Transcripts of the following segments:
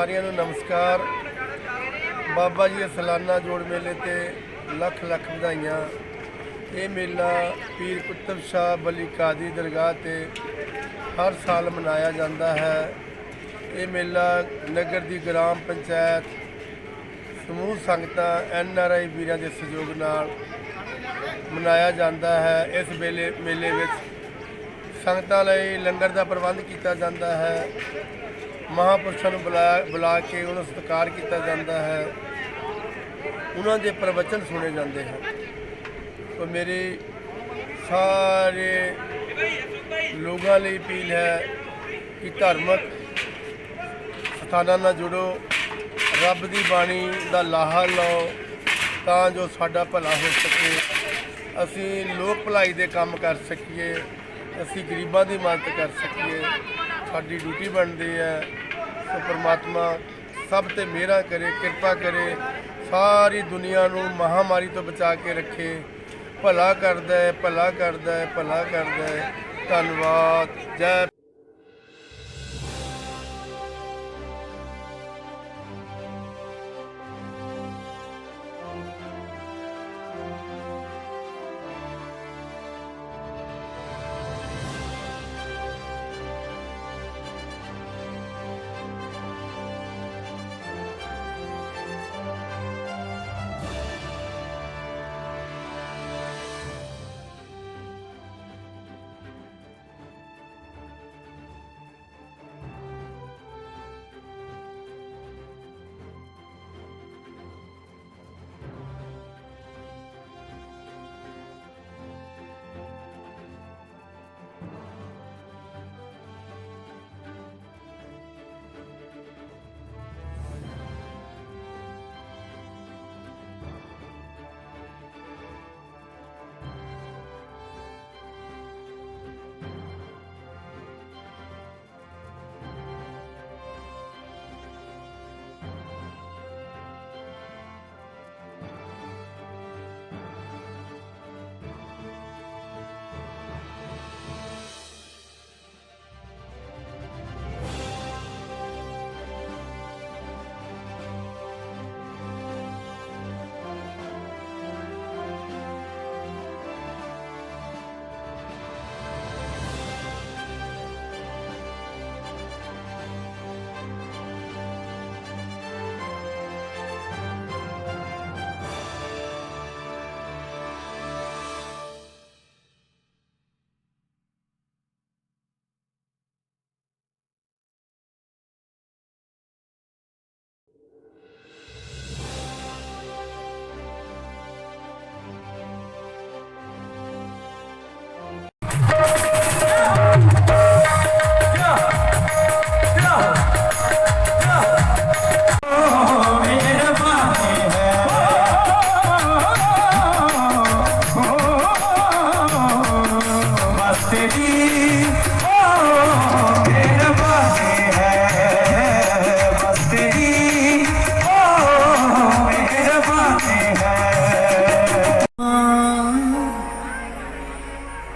ਮੇਰੇ ਸਾਰਿਆਂ ਨੂੰ ਨਮਸਕਾਰ। ਬਾਬਾ ਜੀ ਦੇ ਸਾਲਾਨਾ ਜੋੜ ਮੇਲੇ ਤੇ ਲੱਖ ਲੱਖ ਵਧਾਈਆਂ। ਇਹ ਮੇਲਾ ਪੀਰ ਕੁਤਬ ਸ਼ਾਹ ਬਲੀ ਕਾਦੀ ਦਰਗਾਹ ਤੇ ਹਰ ਸਾਲ ਮਨਾਇਆ ਜਾਂਦਾ ਹੈ। ਇਹ ਮੇਲਾ ਨਗਰ ਦੀ ਗ੍ਰਾਮ ਪੰਚਾਇਤ, ਸਮੂਹ ਸੰਗਤਾਂ, ਐਨ ਆਰ ਆਈ ਵੀਰਾਂ ਦੇ ਸਹਿਯੋਗ ਨਾਲ ਮਨਾਇਆ ਜਾਂਦਾ ਹੈ। ਇਸ ਵੇਲੇ ਮੇਲੇ ਵਿੱਚ ਸੰਗਤਾਂ ਲਈ ਲੰਗਰ ਦਾ ਪ੍ਰਬੰਧ ਕੀਤਾ ਜਾਂਦਾ ਹੈ। ਮਹਾਪੁਰਸ਼ਾਂ ਨੂੰ ਬੁਲਾ ਬੁਲਾ ਕੇ ਉਹਨਾਂ ਦਾ ਸਤਿਕਾਰ ਕੀਤਾ ਜਾਂਦਾ ਹੈ। ਉਹਨਾਂ ਦੇ ਪ੍ਰਵਚਨ ਸੁਣੇ ਜਾਂਦੇ ਹਨ। ਸੋ ਮੇਰੀ ਸਾਰੇ ਲੋਕਾਂ ਲਈ ਅਪੀਲ ਹੈ ਕਿ ਧਾਰਮਿਕ ਸਥਾਨਾਂ ਨਾਲ ਜੁੜੋ। ਰੱਬ ਦੀ ਬਾਣੀ ਦਾ ਲਾਹਾ ਲਓ ਤਾਂ ਜੋ ਸਾਡਾ ਭਲਾ ਹੋ ਸਕੇ। ਅਸੀਂ ਲੋਕ ਭਲਾਈ ਦੇ ਕੰਮ ਕਰ ਸਕੀਏ। ਅਸੀਂ ਗਰੀਬਾਂ ਦੀ ਮਦਦ ਕਰ ਸਕੀਏ। ਸਾਡੀ ਡਿਊਟੀ ਬਣਦੀ ਹੈ। ਸੋ ਪ੍ਰਮਾਤਮਾ ਸਭ ਤੇ ਮਿਹਰਾਂ ਕਰੇ, ਕਿਰਪਾ ਕਰੇ, ਸਾਰੀ ਦੁਨੀਆ ਨੂੰ ਮਹਾਮਾਰੀ ਤੋਂ ਬਚਾ ਕੇ ਰੱਖੇ। ਭਲਾ ਕਰਦਾ ਹੈ, ਭਲਾ ਕਰਦਾ ਹੈ, ਭਲਾ ਕਰਦਾ ਹੈ। ਧੰਨਵਾਦ। ਜੈ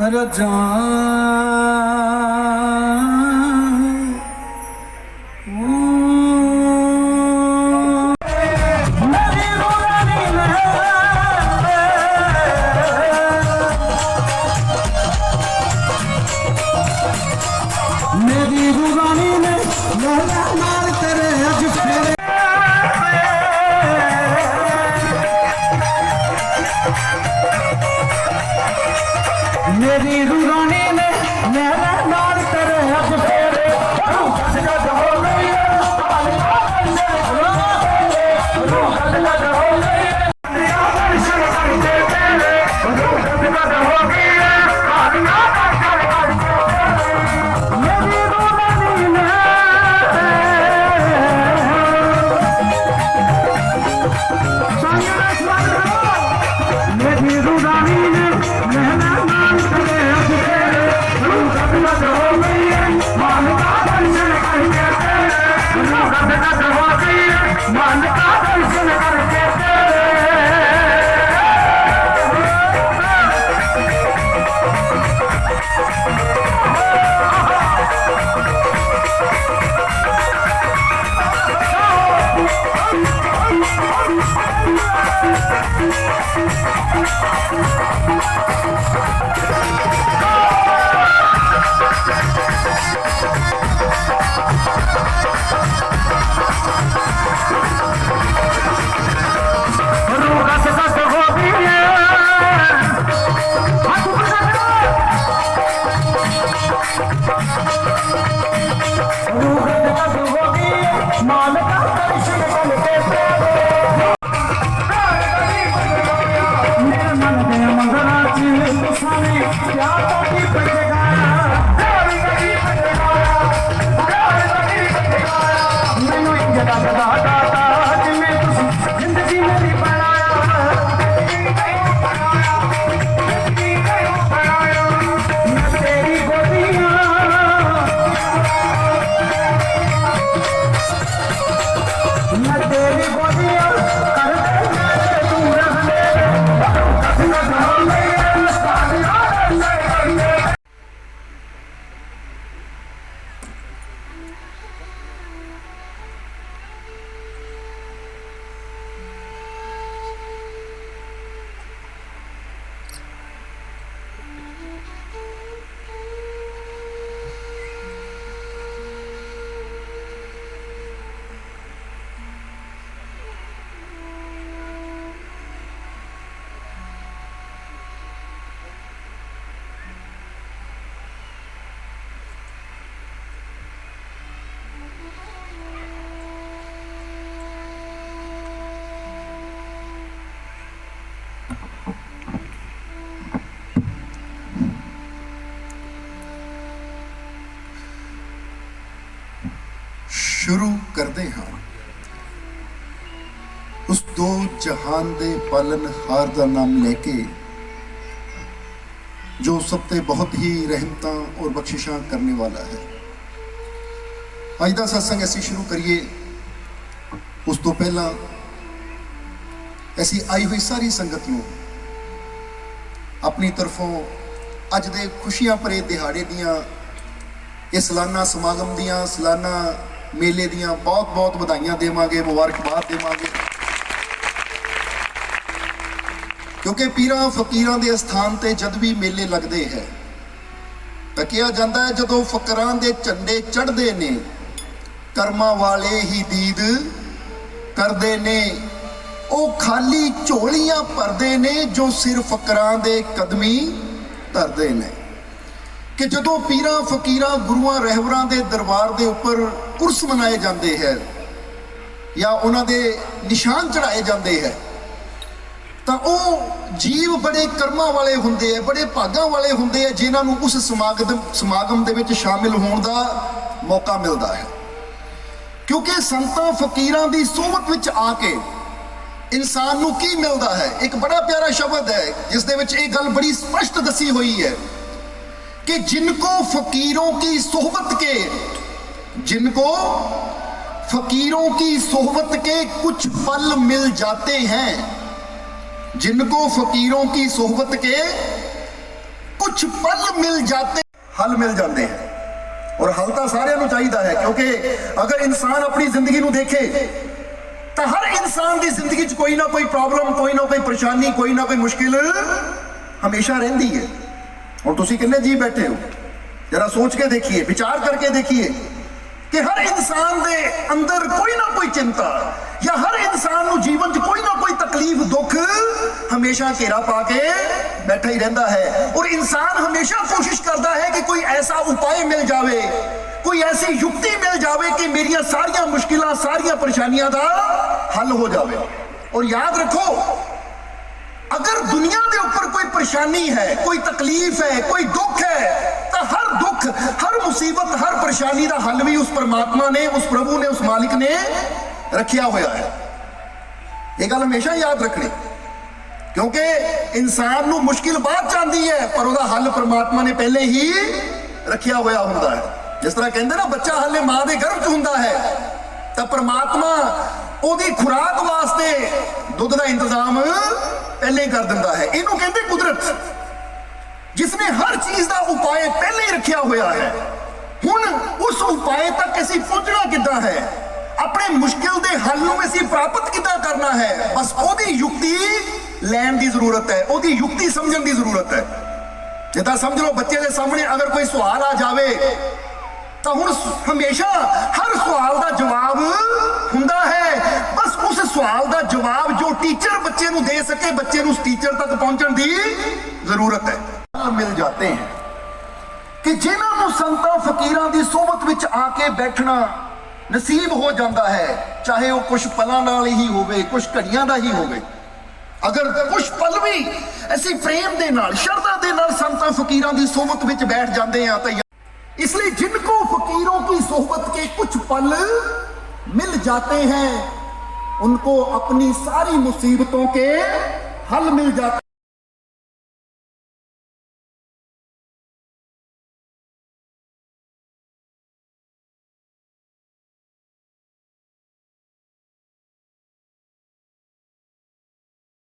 रजा 你如 Mama, come on, come on, come on. ਸ਼ੁਰੂ ਕਰਦੇ ਹਾਂ। ਉਸ ਦੋ ਜਹਾਨ ਦੇ ਪਾਲਨਹਾਰ ਦਾ ਨਾਮ ਲੈ ਕੇ, ਜੋ ਸਭ ਤੇ ਬਹੁਤ ਹੀ ਰਹਿਮਤਾਂ ਔਰ ਬਖਸ਼ਿਸ਼ਾਂ ਕਰਨੇ ਵਾਲਾ ਹੈ। ਅੱਜ ਦਾ satsang ਅਸੀਂ ਸ਼ੁਰੂ ਕਰੀਏ। ਉਸ ਤੋਂ ਪਹਿਲਾਂ ਅਸੀਂ ਆਈ ਹੋਈ ਸਾਰੀ ਸੰਗਤ ਨੂੰ ਆਪਣੀ ਤਰਫੋਂ ਅੱਜ ਦੇ ਖੁਸ਼ੀਆਂ ਭਰੇ ਦਿਹਾੜੇ ਦੀਆਂ, ਇਹ ਸਲਾਨਾ ਸਮਾਗਮ ਦੀਆਂ ਸਲਾਨਾ ਮੇਲੇ ਦੀਆਂ ਬਹੁਤ-ਬਹੁਤ ਵਧਾਈਆਂ ਦੇਵਾਂਗੇ, ਮੁਬਾਰਕਬਾਦ ਦੇਵਾਂਗੇ। ਕਿਉਂਕਿ ਪੀਰਾਂ, ਫਕੀਰਾਂ ਦੇ ਸਥਾਨ ਤੇ ਜਦ ਵੀ ਮੇਲੇ ਲੱਗਦੇ ਹੈ, ਤਾਂ ਕਿਹਾ ਜਾਂਦਾ ਹੈ, ਜਦੋਂ ਫਕਰਾਂ ਦੇ ਝੰਡੇ ਚੜ੍ਹਦੇ ਨੇ, ਕਰਮਾਂ ਵਾਲੇ ਹੀ ਦੀਦ ਕਰਦੇ ਨੇ। ਉਹ ਖਾਲੀ ਝੋਲੀਆਂ ਭਰਦੇ ਨੇ, ਜੋ ਸਿਰ ਫਕਰਾਂ ਦੇ ਕਦਮੀ ਧਰਦੇ ਨੇ। ਕਿ ਜਦੋਂ ਪੀਰਾਂ, ਫਕੀਰਾਂ, ਗੁਰੂਆਂ, ਰਹਿਬਰਾਂ ਦੇ ਦਰਬਾਰ ਦੇ ਉੱਪਰ ਕੁਰਸ ਮਨਾਏ ਜਾਂਦੇ ਹੈ ਜਾਂ ਉਹਨਾਂ ਦੇ ਨਿਸ਼ਾਨ ਚੜਾਏ ਜਾਂਦੇ ਹੈ, ਤਾਂ ਉਹ ਜੀਵ ਬੜੇ ਕਰਮਾਂ ਵਾਲੇ ਹੁੰਦੇ ਆ ਬੜੇ ਭਾਗਾਂ ਵਾਲੇ ਹੁੰਦੇ ਆ ਜਿਨ੍ਹਾਂ ਨੂੰ ਉਸ ਸਮਾਗਮ ਸਮਾਗਮ ਦੇ ਵਿੱਚ ਸ਼ਾਮਿਲ ਹੋਣ ਦਾ ਮੌਕਾ ਮਿਲਦਾ ਹੈ। ਕਿਉਂਕਿ ਸੰਤਾਂ, ਫਕੀਰਾਂ ਦੀ ਸੋਹਬਤ ਵਿੱਚ ਆ ਕੇ ਇਨਸਾਨ ਨੂੰ ਕੀ ਮਿਲਦਾ ਹੈ? ਇੱਕ ਬੜਾ ਪਿਆਰਾ ਸ਼ਬਦ ਹੈ, ਜਿਸ ਦੇ ਵਿੱਚ ਇਹ ਗੱਲ ਬੜੀ ਸਪਸ਼ਟ ਦੱਸੀ ਹੋਈ ਹੈ कि जिनको फकीरों की सोहबत के जिनको फकीरों की सोहबत के कुछ पल मिल जाते हैं जिनको फकीरों की सोहबत के ਕੁਝ ਪਲ ਮਿਲ ਜਾਤੇ ਹੱਲ ਮਿਲ ਜਾਂਦੇ ਹੈ ਔਰ ਹੱਲ ਤਾਂ ਸਾਰਿਆਂ ਨੂੰ ਚਾਹੀਦਾ ਹੈ ਕਿਉਂਕਿ ਅਗਰ ਇਨਸਾਨ ਆਪਣੀ ਜ਼ਿੰਦਗੀ ਨੂੰ ਦੇਖੇ ਤਾਂ ਹਰ ਇਨਸਾਨ ਦੀ ਜ਼ਿੰਦਗੀ 'ਚ ਕੋਈ ਨਾ ਕੋਈ ਪ੍ਰੋਬਲਮ ਕੋਈ ਨਾ ਕੋਈ ਪਰੇਸ਼ਾਨੀ ਕੋਈ ਨਾ ਕੋਈ ਮੁਸ਼ਕਿਲ ਹਮੇਸ਼ਾ ਰਹਿੰਦੀ ਹੈ ਹੁਣ ਤੁਸੀਂ ਕਿੰਨੇ ਜੀ ਬੈਠੇ ਹੋ? ਜਰਾ ਸੋਚ ਕੇ ਦੇਖੀਏ, ਵਿਚਾਰ ਕਰਕੇ ਦੇਖੀਏ ਕਿ ਹਰ ਇਨਸਾਨ ਦੇ ਅੰਦਰ ਕੋਈ ਨਾ ਕੋਈ ਚਿੰਤਾ ਜਾਂ ਹਰ ਇਨਸਾਨ ਨੂੰ ਜੀਵਨ 'ਚ ਕੋਈ ਨਾ ਕੋਈ ਤਕਲੀਫ, ਦੁੱਖ ਹਮੇਸ਼ਾ ਘੇਰਾ ਪਾ ਕੇ ਬੈਠਾ ਹੀ ਰਹਿੰਦਾ ਹੈ। ਔਰ ਇਨਸਾਨ ਹਮੇਸ਼ਾ ਕੋਸ਼ਿਸ਼ ਕਰਦਾ ਹੈ ਕਿ ਕੋਈ ਐਸਾ ਉਪਾਅ ਮਿਲ ਜਾਵੇ, ਕੋਈ ਐਸੀ ਯੁਕਤੀ ਮਿਲ ਜਾਵੇ ਕਿ ਮੇਰੀਆਂ ਸਾਰੀਆਂ ਮੁਸ਼ਕਿਲਾਂ, ਸਾਰੀਆਂ ਪਰੇਸ਼ਾਨੀਆਂ ਦਾ ਹੱਲ ਹੋ ਜਾਵੇ। ਔਰ ਯਾਦ ਰੱਖੋ ਅਗਰ ਦੁਨੀਆ ਦੇ ਉੱਪਰ ਕੋਈ ਪਰੇਸ਼ਾਨੀ ਹੈ, ਕੋਈ ਤਕਲੀਫ ਹੈ, ਕੋਈ ਦੁੱਖ ਹੈ, ਤਾਂ ਹਰ ਦੁੱਖ, ਹਰ ਮੁਸੀਬਤ, ਹਰ ਪਰੇਸ਼ਾਨੀ ਦਾ ਹੱਲ ਵੀ ਉਸ ਪਰਮਾਤਮਾ ਨੇ, ਉਸ ਪ੍ਰਭੂ ਨੇ, ਉਸ ਮਾਲਿਕ ਨੇ ਰੱਖਿਆ ਹੋਇਆ ਹੈ। ਇਹ ਗੱਲ ਹਮੇਸ਼ਾ ਯਾਦ ਰੱਖਣੀ। ਕਿਉਂਕਿ ਇਨਸਾਨ ਨੂੰ ਮੁਸ਼ਕਿਲ ਬਾਅਦ ਚ ਆਉਂਦੀ ਹੈ, ਪਰ ਉਹਦਾ ਹੱਲ ਪਰਮਾਤਮਾ ਨੇ ਪਹਿਲੇ ਹੀ ਰੱਖਿਆ ਹੋਇਆ ਹੁੰਦਾ ਹੈ। ਜਿਸ ਤਰ੍ਹਾਂ ਕਹਿੰਦੇ ਨਾ, ਬੱਚਾ ਹੱਲੇ ਮਾਂ ਦੇ ਗਰਭ 'ਚ ਹੁੰਦਾ ਹੈ, ਤਾਂ ਪਰਮਾਤਮਾ ਉਹਦੀ ਖੁਰਾਕ ਵਾਸਤੇ ਦੁੱਧ ਦਾ ਇੰਤਜ਼ਾਮ ਪਹਿਲੇ ਹੀ ਕਰ ਦਿੰਦਾ ਹੈ। ਇਹਨੂੰ ਕਹਿੰਦੇ ਕੁਦਰਤ ਜਿਸ ਨੇ ਹਰ ਚੀਜ਼ ਦਾ ਉਪਾਅ ਪਹਿਲੇ ਹੀ ਰੱਖਿਆ ਹੋਇਆ ਹੈ। ਹੁਣ ਉਸ ਉਪਾਅ ਤੱਕ ਅਸੀਂ ਪਹੁੰਚਣਾ ਕਿੱਦਾਂ ਹੈ? ਆਪਣੇ ਮੁਸ਼ਕਿਲ ਦੇ ਹੱਲ ਨੂੰ ਅਸੀਂ ਪ੍ਰਾਪਤ ਕਿੱਦਾਂ ਕਰਨਾ ਹੈ? ਬਸ ਉਹਦੀ ਯੁਕਤੀ ਲੈਣ ਦੀ ਜ਼ਰੂਰਤ ਹੈ। ਉਹਦੀ ਯੁਕਤੀ ਸਮਝਣ ਦੀ ਜ਼ਰੂਰਤ ਹੈ। ਜਿੱਦਾਂ ਸਮਝ ਲਓ ਬੱਚੇ ਦੇ ਸਾਹਮਣੇ ਅਗਰ ਕੋਈ ਸਵਾਲ ਆ ਜਾਵੇ ਤਾਂ ਹੁਣ ਹਮੇਸ਼ਾ ਹਰ ਸਵਾਲ ਦਾ ਜਵਾਬ ਹੁੰਦਾ ਹੈ। ਬਸ ਉਸ ਸਵਾਲ ਦਾ ਜਵਾਬ ਜੋ ਟੀਚਰ ਬੱਚੇ ਨੂੰ ਦੇ ਸਕੇ, ਬੱਚੇ ਨੂੰ ਉਸ ਟੀਚਰ ਤੱਕ ਪਹੁੰਚਣ ਦੀ ਜ਼ਰੂਰਤ ਹੈ। ਮਿਲ ਜਾਂਦੇ ਹਨ ਕਿ ਜਿਨ੍ਹਾਂ ਨੂੰ ਸੰਤਾਂ ਫਕੀਰਾਂ ਦੀ ਸੋਬਤ ਵਿੱਚ ਆ ਕੇ ਬੈਠਣਾ ਨਸੀਬ ਹੋ ਜਾਂਦਾ ਹੈ, ਚਾਹੇ ਉਹ ਕੁਝ ਪਲਾਂ ਨਾਲ ਹੀ ਹੋਵੇ ਕੁਝ ਘੜੀਆਂ ਦਾ ਹੀ ਹੋਵੇ। ਅਗਰ ਕੁਝ ਪਲ ਵੀ ਅਸੀਂ ਪ੍ਰੇਮ ਦੇ ਨਾਲ, ਸ਼ਰਧਾ ਦੇ ਨਾਲ ਸੰਤਾਂ ਫਕੀਰਾਂ ਦੀ ਸੋਬਤ ਵਿੱਚ ਬੈਠ ਜਾਂਦੇ ਆ ਤਾਂ इसलिए जिनको फकीरों की सोहबत के कुछ पल मिल जाते हैं उनको अपनी सारी मुसीबतों के हल मिल जाते